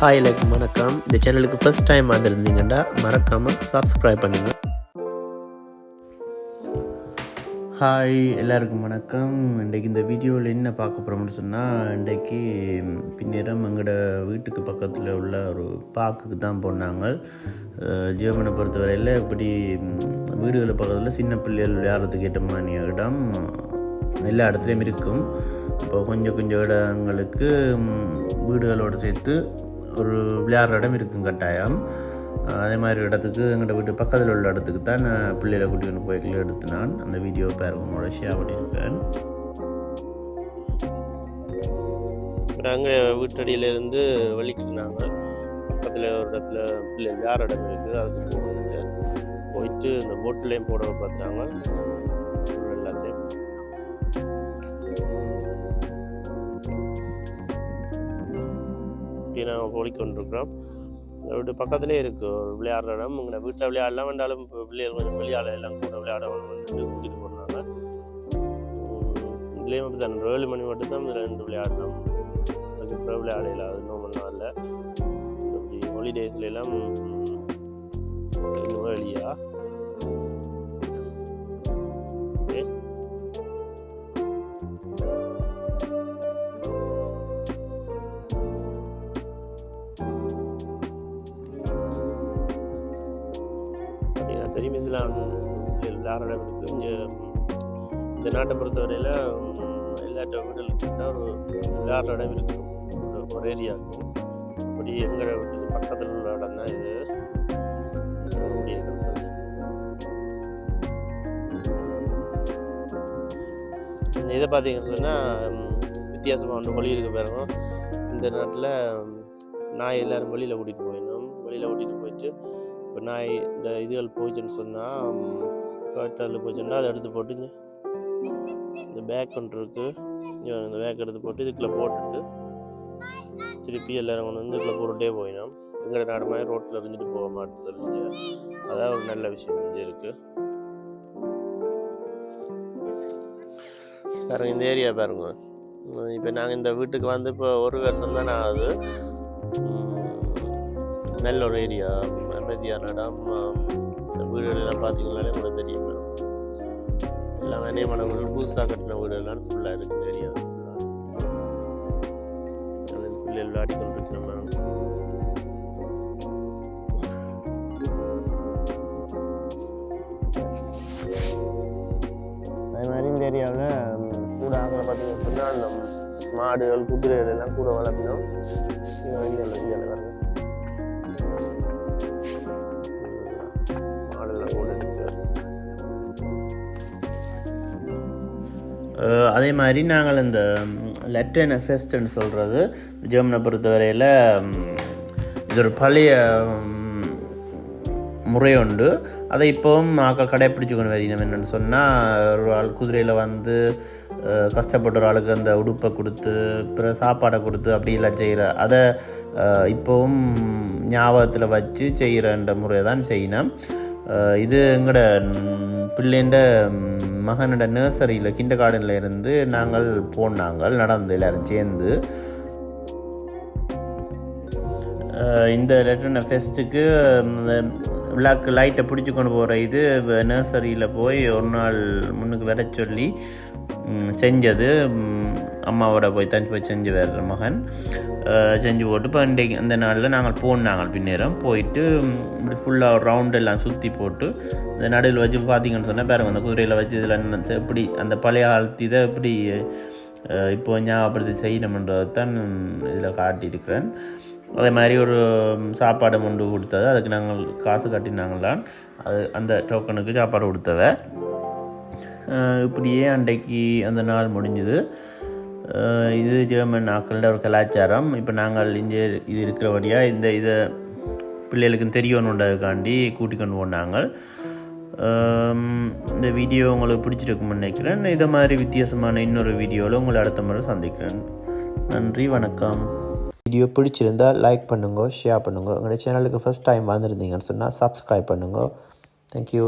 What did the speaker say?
Hi எல்லாருக்கும் வணக்கம். இந்த சேனலுக்கு ஃபர்ஸ்ட் டைம் வந்திருந்தீங்கன்னா மறக்காமல் சப்ஸ்கிரைப் பண்ணுங்கள் ஹாய் எல்லாருக்கும் வணக்கம். இன்றைக்கு இந்த வீடியோவில் என்ன பார்க்க போகிறோம்னு சொன்னால் இன்றைக்கு பின்னேரம் எங்களோட வீட்டுக்கு பக்கத்தில் உள்ள ஒரு பார்க்குக்கு தான் போனாங்க. ஜீவனை பொறுத்தவரையில் இப்படி வீடுகளை பக்கத்தில் சின்ன பிள்ளைகள் விளையாடுறதுக்கு ஏற்ற மாதிரி இடம். எல்லா இடத்துலையும் இருக்கும். இப்போ கொஞ்சம் கொஞ்சம் இடங்களுக்கு வீடுகளோடு சேர்த்து ஒரு விளையாடுற இடம் இருக்கும் கட்டாயம். அதே மாதிரி இடத்துக்கு எங்கள்கிட்ட வீட்டு பக்கத்தில் உள்ள இடத்துக்கு தான் நான் பிள்ளைகளை கூட்டிகிட்டு போய் எடுத்து நான் அந்த வீடியோ பேர் உங்களோட ஷேர் பண்ணியிருக்கேன். நாங்கள் வீட்டடியிலேருந்து வலிக்கிட்டுனாங்க பக்கத்தில் ஒரு இடத்துல பிள்ளை விளையாட இடம் இருக்குது. அதுக்கு போயிட்டு போயிட்டு இந்த போட்லேயும் போட பார்த்தாங்க. எல்லாத்தையும். இப்படி நாங்கள் ஓடிக்கொண்டிருக்கிறோம். வீட்டு பக்கத்துலேயே இருக்குது ஒரு விளையாடுற இடம். இங்கே வீட்டில் விளையாடலாம் வேண்டாலும் இப்போ பிள்ளைகள் கொஞ்சம் விளையாட எல்லாம் கூட விளையாட வந்துட்டு கூட்டிகிட்டு போனாங்க. இதுலேயும் அப்படி தான் ஏழு மணி மட்டும் தான் இதில் ரெண்டு விளையாடணும் அதுக்கப்புறம் விளையாடல அது நோமல் நாளில் இப்படி ஹாலிடேஸ்ல எல்லாம் தெரியும். இதில் விளையாடுற இடம் இந்த நாட்டை பொறுத்தவரையில் எல்லா வீடுகளுக்கு தான் ஒரு விளையாடுற இடம் இருக்கும் ஒரு ஏரியா இருக்கும். இப்படி எங்கள் வீட்டுக்கு பக்கத்தில் உள்ள இடம் தான் இது இப்படி இருக்கிறது இதை பார்த்தீங்கன்னு சொன்னால் வித்தியாசமாக ஒன்று மொழி இருக்க பாருங்க. இந்த நாட்டில் நான் எல்லோரும் வெளியில் கூட்டிகிட்டு போயிடணும். வெளியில் கூட்டிகிட்டு போயிட்டு இப்போ நாய் இந்த இதுகள் போச்சுன்னு சொன்னால் காட்டால் போச்சுன்னா அதை எடுத்து போட்டுங்க. இந்த பேக் ஒன்று இந்த பேக் எடுத்து போட்டு இதுக்குள்ளே போட்டுட்டு திருப்பி எல்லாரும் கொண்டு வந்து இதுக்குள்ளே போட்டுகிட்டே போயிடும். எங்கட நாடு மாதிரி ரோட்டில் இருந்துட்டு போக மாட்டுது இங்க. அதான் ஒரு நல்ல விஷயம் இங்கே இருக்குது பாருங்க இந்த ஏரியா பாருங்க. இப்போ நாங்கள் இந்த வீட்டுக்கு வந்து இப்போ ஒரு வருஷம் தானே ஆகுது நல்ல ஒரு ஏரியா அமைதியான இடம் இந்த எல்லாம் பார்த்தீங்கன்னாலே உங்களுக்கு தெரியும். எல்லாம் வேணையமான வீடு புதுசாக கட்டின வீடுகள்லாம் ஃபுல்லாக இருக்குது ஏரியா பிள்ளைகள் விளையாடி அதே மாதிரி இந்த ஏரியாவில் கூட ஆங்கில பார்த்தீங்கன்னா சொன்னால் மாடுகள் குதிரைகள் எல்லாம் கூட வளர்க்கணும் இங்கே இங்கே வரணும் அதே மாதிரி நாங்கள் இந்த லெட்டன் ஃபெஸ்ட்னு சொல்கிறது ஜெர்மனை பொறுத்தவரையில் இது ஒரு பழைய முறை உண்டு. அதை இப்போவும் மக்கள் கடைப்பிடிச்சிக்கணும் கொண்டு என்னென்னு சொன்னால் ஒரு ஆள் குதிரையில் வந்து கஷ்டப்பட்ட ஒரு ஆளுக்கு அந்த உடுப்பை கொடுத்து பிற சாப்பாடை கொடுத்து அப்படியெல்லாம் செய்கிற அதை இப்போவும் ஞாபகத்தில் வச்சு செய்கிறன்ற முறை தான் செய்யணும். இது எங்களோட பிள்ளைண்ட மகனோட நர்சரியில் கிண்ட கார்டனில் இருந்து நாங்கள் போனாங்கள் நடந்து எல்லாரும் சேர்ந்து இந்த லெட்டர் ஃபெஸ்ட்டுக்கு விளாக் லைட்டை பிடிச்சி கொண்டு போகிற இது நர்சரியில் போய் ஒரு நாள் முன்னுக்கு வர சொல்லி செஞ்சது. அம்மாவோட போய் தஞ்சு போய் செஞ்சு வர்ற மகன். செஞ்சு போட்டு இப்போ இன்றைக்கு அந்த நாளில் நாங்கள் போனாங்க பின்னேரம். போயிட்டு இப்படி ஃபுல்லாக ஒரு ரவுண்ட் எல்லாம் சுற்றி போட்டு இந்த நடுவில் வச்சு பார்த்தீங்கன்னு சொன்னால் பாருங்க அந்த குதிரையில் வச்சு இதில் எப்படி அந்த பழைய காலத்து இதை எப்படி இப்போ ஞாபகப்படுத்தி செய்யணுமன்றதை தான் இதில் காட்டியிருக்கிறேன். அதே மாதிரி ஒரு சாப்பாடு கொண்டு கொடுத்தது. அதுக்கு நாங்கள் காசு கட்டினாங்களான் அது அந்த டோக்கனுக்கு சாப்பாடு கொடுத்தவ. இப்படியே அன்றைக்கு அந்த நாள் முடிஞ்சுது. இது ஜெர்மன் ஆக்களோட ஒரு கலாச்சாரம். இப்போ நாங்கள் இங்கே இது இருக்கிறபடியாக இந்த இதை பிள்ளைகளுக்கும் தெரியணுன்றதுக்காண்டி கூட்டிக் கொண்டு போனாங்க இந்த வீடியோ உங்களுக்கு பிடிச்சிருக்கும்னு நினைக்கிறேன். இதை மாதிரி வித்தியாசமான இன்னொரு வீடியோவில் உங்களை அடுத்த முறை சந்திக்கிறேன். நன்றி வணக்கம். வீடியோ பிடிச்சிருந்தா லைக் பண்ணுங்க ஷேர் பண்ணுங்க. எங்களோட சேனலுக்கு ஃபஸ்ட் டைம் வந்திருந்தீங்கன்னு சொன்னால் சப்ஸ்கிரைப் பண்ணுங்க. தேங்க்யூ